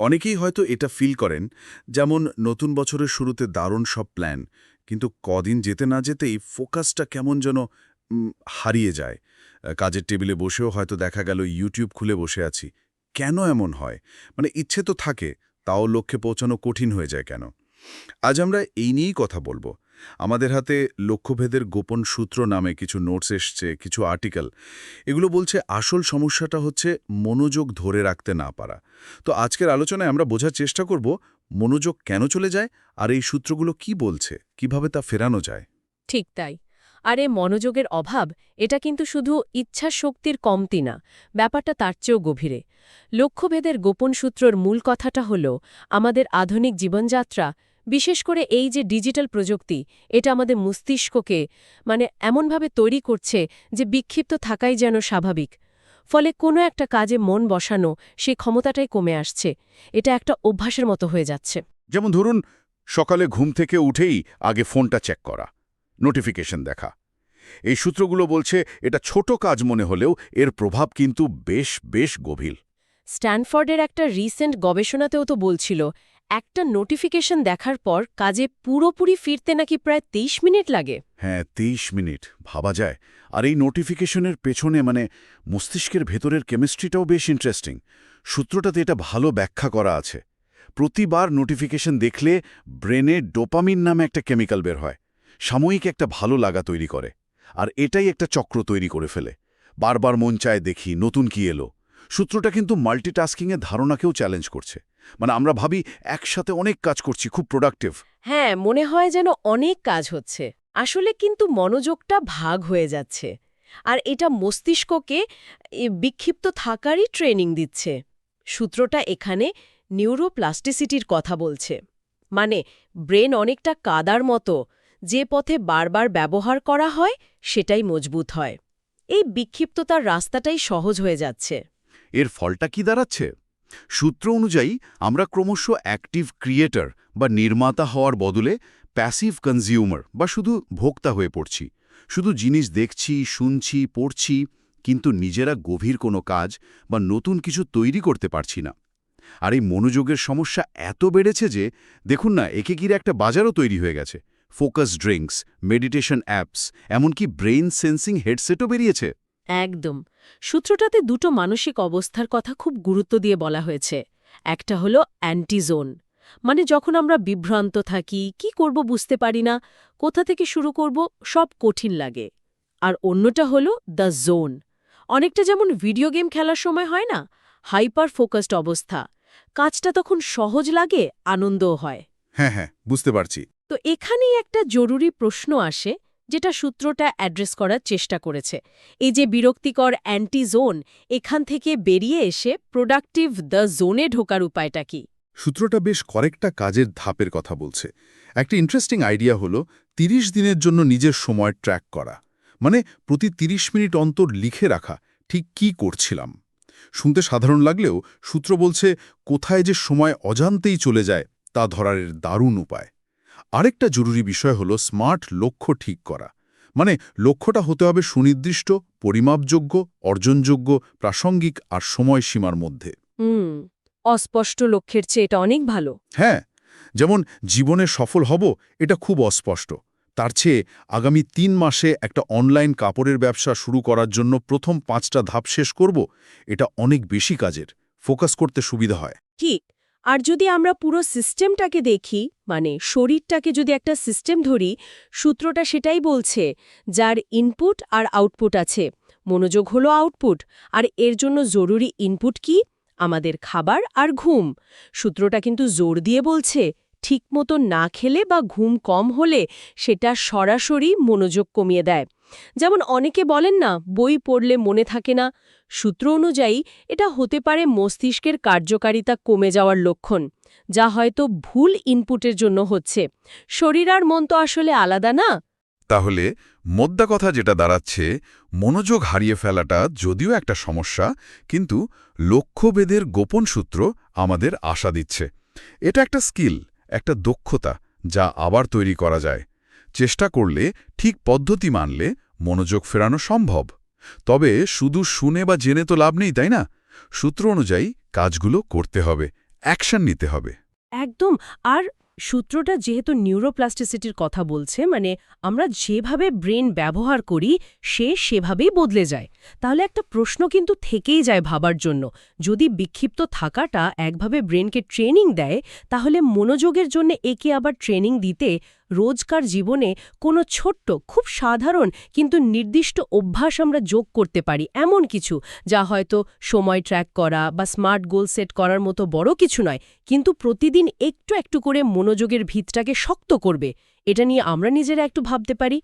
অনেকেই হয়তো এটা ফিল করেন, যেমন নতুন বছরের শুরুতে দারুণ সব প্ল্যান কিন্তু কদিন যেতে না যেতেই ফোকাসটা কেমন যেন হারিয়ে যায়। কাজের টেবিলে বসেও হয়তো দেখা গেল ইউটিউব খুলে বসে আছি। কেন এমন হয়? মানে ইচ্ছে তো থাকে, তাও লক্ষ্যে পৌঁছানো কঠিন হয়ে যায় কেন? আজ আমরা এই নিয়েই কথা বলব। আমাদের হাতে লক্ষ্যভেদের গোপন সূত্র নামে কিছু নোটস এসছে, কিছু আর্টিকেল। এগুলো বলছে আসল সমস্যাটা হচ্ছে মনোযোগ ধরে রাখতে না পারা। তো আজকের আলোচনায় আমরা বোঝার চেষ্টা করব মনোযোগ কেন চলে যায় আর এই সূত্রগুলো কি বলছে, কীভাবে তা ফেরানো যায়। ঠিক তাই। আর মনোযোগের অভাব, এটা কিন্তু শুধু ইচ্ছা শক্তির কমতি না, ব্যাপারটা তার চেয়েও গভীরে। লক্ষ্যভেদের গোপন সূত্রর মূল কথাটা হল, আমাদের আধুনিক জীবনযাত্রা বিশেষ করে এই যে ডিজিটাল প্রযুক্তি এটা আমাদের মস্তিষ্ককে মানে এমনভাবে তৈরি করছে যে বিক্ষিপ্ত থাকাই যেন স্বাভাবিক। ফলে কোনো একটা কাজে মন বসানো সেই ক্ষমতাটাই কমে আসছে। এটা একটা অভ্যাসের মতো হয়ে যাচ্ছে। যেমন ধরুন সকালে ঘুম থেকে উঠেই আগে ফোনটা চেক করা নোটিফিকেশন দেখা। এই সূত্রগুলো বলছে এটা ছোট কাজ মনে হলেও এর প্রভাব কিন্তু বেশ বেশ গভীর। স্ট্যানফোর্ডের একটা রিসেন্ট গবেষণাতেও তো বলছিল একটা নোটিফিকেশন দেখার পর কাজে পুরোপুরি ফিরতে নাকি প্রায় ২৩ মিনিট লাগে। হ্যাঁ তেইশ মিনিট, ভাবা যায়। আর এই নোটিফিকেশনের পেছনে মানে মস্তিষ্কের ভেতরের কেমিস্ট্রিটাও বেশ ইন্টারেস্টিং সূত্রটাতে এটা ভালো ব্যাখ্যা করা আছে। প্রতিবার নোটিফিকেশন দেখলে ব্রেনে ডোপামিন নামে একটা কেমিক্যাল বের হয়। সাময়িক একটা ভালো লাগা তৈরি করে। আর এটাই একটা চক্র তৈরি করে ফেলে। বারবার মন চায় দেখি নতুন কি এলো। সূত্রটা কিন্তু মাল্টিটাস্কিংয়ের ধারণাকেও চ্যালেঞ্জ করছে। মানে আমরা ভাবি একসাথে অনেক কাজ করছি খুব প্রোডাক্টিভ হ্যাঁ মনে হয় যেন অনেক কাজ হচ্ছে। আসলে কিন্তু মনোযোগটা ভাগ হয়ে যাচ্ছে। আর এটা মস্তিষ্ককে বিক্ষিপ্ত থাকারই ট্রেনিং দিচ্ছে। সূত্রটা এখানে নিউরোপ্লাস্টিসিটির কথা বলছে। মানে ব্রেন অনেকটা কাদার মতো যে পথে বারবার ব্যবহার করা হয় সেটাই মজবুত হয়। এই বিক্ষিপ্ততার রাস্তাটাই সহজ হয়ে যাচ্ছে। এর ফলটা কি দাঁড়াচ্ছে? সূত্র অনুযায়ী, আমরা ক্রমশ অ্যাক্টিভ ক্রিয়েটর বা নির্মাতা হওয়ার বদলে প্যাসিভ কনজিউমার বা শুধু ভোক্তা হয়ে পড়ছি। শুধু জিনিস দেখছি, শুনছি, পড়ছি, কিন্তু নিজেরা গভীর কোনো কাজ বা নতুন কিছু তৈরি করতে পারছি না। আর এই মনোযোগের সমস্যা এত বেড়েছে যে, দেখুন না একে ঘিরে একটা বাজারও তৈরি হয়ে গেছে। ফোকাস ড্রিঙ্কস মেডিটেশন অ্যাপস এমনকি ব্রেইন সেন্সিং হেডসেটও বেরিয়েছে। একদম। সূত্রটাতে দুটো মানসিক অবস্থার কথা খুব গুরুত্ব দিয়ে বলা হয়েছে। একটা হলো অ্যান্টিজোন মানে যখন আমরা বিভ্রান্ত থাকি কি করব বুঝতে পারি না কোথা থেকে শুরু করব সব কঠিন লাগে। আর অন্যটা হলো দ্য জোন অনেকটা যেমন ভিডিও গেম খেলার সময় হয় না হাইপার ফোকাসড অবস্থা কাজটা তখন সহজ লাগে আনন্দও হয়। হ্যাঁ হ্যাঁ বুঝতে পারছি। তো এখানেই একটা জরুরি প্রশ্ন আসে যেটা সূত্রটা অ্যাড্রেস করার চেষ্টা করেছে। এই যে বিরক্তিকর অ্যান্টি জোন এখান থেকে বেরিয়ে এসে প্রোডাক্টিভ দ্য জোনে ঢোকার উপায়টা কি? সূত্রটা বেশ কয়েকটা কাজের ধাপের কথা বলছে। একটা ইন্টারেস্টিং আইডিয়া হলো ৩০ দিনের জন্য নিজের সময় ট্র্যাক করা। মানে প্রতি ৩০ মিনিট অন্তর লিখে রাখা, ঠিক কি করছিলাম। শুনতে সাধারণ লাগলেও সূত্র বলছে, কোথায় যে সময় অজান্তেই চলে যায়, তা ধরার দারুণ উপায়। আরেকটা জরুরি বিষয় হলো স্মার্ট লক্ষ্য ঠিক করা। মানে লক্ষ্যটা হতে হবে সুনির্দিষ্ট পরিমাপযোগ্য অর্জনযোগ্য প্রাসঙ্গিক আর সময়সীমার মধ্যে। হুম অস্পষ্ট লক্ষ্যের চেয়ে এটা অনেক ভালো। হ্যাঁ যেমন জীবনে সফল হব এটা খুব অস্পষ্ট। তার চেয়ে আগামী তিন মাসে একটা অনলাইন কাপড়ের ব্যবসা শুরু করার জন্য প্রথম পাঁচটা ধাপ শেষ করব এটা অনেক বেশি কাজের। ফোকাস করতে সুবিধা হয়। ঠিক আর যদি আমরা পুরো সিস্টেমটাকে দেখি মানে শরীরটাকে যদি একটা সিস্টেম ধরি, সূত্রটা সেটাই বলছে যার ইনপুট আর আউটপুট আছে। মনোযোগ হলো আউটপুট আর এর জন্য জরুরি ইনপুট কি? আমাদের খাবার আর ঘুম। সূত্রটা কিন্তু জোর দিয়ে বলছে, ঠিকমতো না খেলে বা ঘুম কম হলে সেটা সরাসরি মনোযোগ কমিয়ে দেয়। যেমন অনেকে বলেন না, বই পড়লে মনে থাকে না। সূত্র অনুযায়ী, এটা হতে পারে মস্তিষ্কের কার্যকারিতা কমে যাওয়ার লক্ষণ, যা হয়তো ভুল ইনপুটের জন্য হচ্ছে। শরীর আর মন তো আসলে আলাদা না? তাহলে মোদ্দা কথা যেটা দাঁড়াচ্ছে, মনোযোগ হারিয়ে ফেলাটা যদিও একটা সমস্যা, কিন্তু লক্ষ্যভেদের গোপন সূত্র আমাদের আশা দিচ্ছে। এটা একটা স্কিল, একটা দক্ষতা, যা আবার তৈরি করা যায়। চেষ্টা করলে, ঠিক পদ্ধতি মানলে মনোযোগ ফেরানো সম্ভব। তবে শুধু শুনে বা জেনে তো লাভ নেই, তাই না? সূত্র অনুযায়ী কাজগুলো করতে হবে, অ্যাকশন নিতে হবে। একদম। আর সূত্রটা যেহেতু নিউরোপ্লাস্টিসিটির কথা বলছে মানে আমরা যেভাবে ব্রেন ব্যবহার করি, সে সেভাবেই বদলে যায়। তাহলে একটা প্রশ্ন কিন্তু থেকেই যায় ভাবার জন্য। যদি বিক্ষিপ্ত থাকাটা একভাবে ব্রেনকে ট্রেনিং দেয়, তাহলে মনোযোগের জন্য একে আবার ট্রেনিং দিতে রোজকার জীবনে কোনো ছোট্ট, খুব সাধারণ কিন্তু নির্দিষ্ট অভ্যাস আমরা যোগ করতে পারি, এমন কিছু যা হয়তো সময় ট্র্যাক করা বা স্মার্ট গোল সেট করার মতো বড় কিছু নয়, কিন্তু প্রতিদিন একটু একটু করে মনোযোগের ভিতটাকে শক্ত করবে। এটা নিয়ে আমরা নিজেরা একটু ভাবতে পারি।